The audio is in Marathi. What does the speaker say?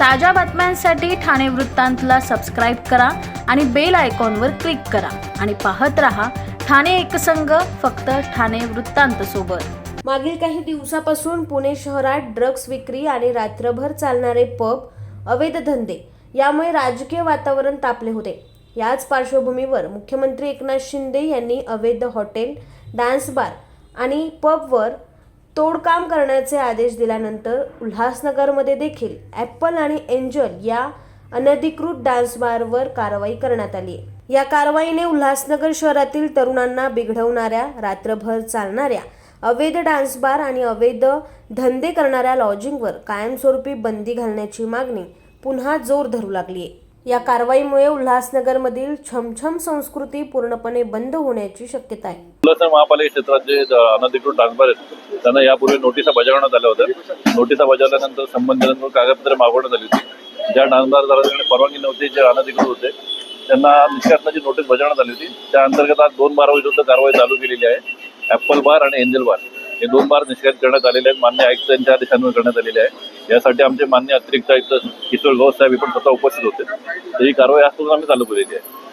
ताज्या बातम्यांसाठी ठाणे वृत्तांतला सबस्क्राईब करा आणि बेल आयकॉनवर क्लिक करा. आणि पाहत रहा ठाणे एकसंघ फक्त ठाणे वृत्तांत सोबत. मागील काही दिवसापासून पुणे शहरात ड्रग्ज विक्री आणि रात्रभर चालणारे पब अवैध धंदे यामुळे राजकीय वातावरण तापले होते. याच पार्श्वभूमीवर मुख्यमंत्री एकनाथ शिंदे यांनी अवैध हॉटेल डान्स बार आणि पबवर तोडकाम करण्याचे आदेश दिल्यानंतर उल्हासनगरमध्ये देखील ॲपल आणि एंजल या अनधिकृत डान्स बारवर कारवाई करण्यात आली. आहे या कारवाईने उल्हासनगर शहरातील तरुणांना बिघडवणाऱ्या रात्रभर चालणाऱ्या अवैध डान्स बार आणि अवैध धंदे करणाऱ्या लॉजिंगवर कायमस्वरूपी बंदी घालण्याची मागणी पुन्हा जोर धरू लागली आहे या कारवाईमुळे उल्हासनगरमधील छमछम संस्कृती पूर्णपणे बंद होण्याची शक्यता आहे. उल्हासनगर महापालिका क्षेत्रात जे अनधिकृत डान्सबार आहेत त्यांना यापूर्वी नोटिसा बजावण्यात आल्या होत्या. नोटिसा बजावल्यानंतर संबंधित कागदपत्रे मागवण्यात आली होती. ज्या डान्सबारदारांकडे परवानगी नव्हती जे अनधिकृत होते त्यांना निष्कासनाची नोटीस बजावण्यात आली होती. त्या अंतर्गत आज दोन बार विरुद्ध कारवाई चालू केलेली आहे. ॲपल बार आणि एंजल बार. हे दोन बार निषेध करण्यात आलेले आहेत. मान्य आयुक्तांच्या आदेशांवर करण्यात आलेले आहे. यासाठी आमचे मान्य अतिरिक्त आयुक्त किशोर गौस साहेब हे पण स्वतः उपस्थित होते. तर ही कारवाई आज आम्ही चालू केलेली आहे.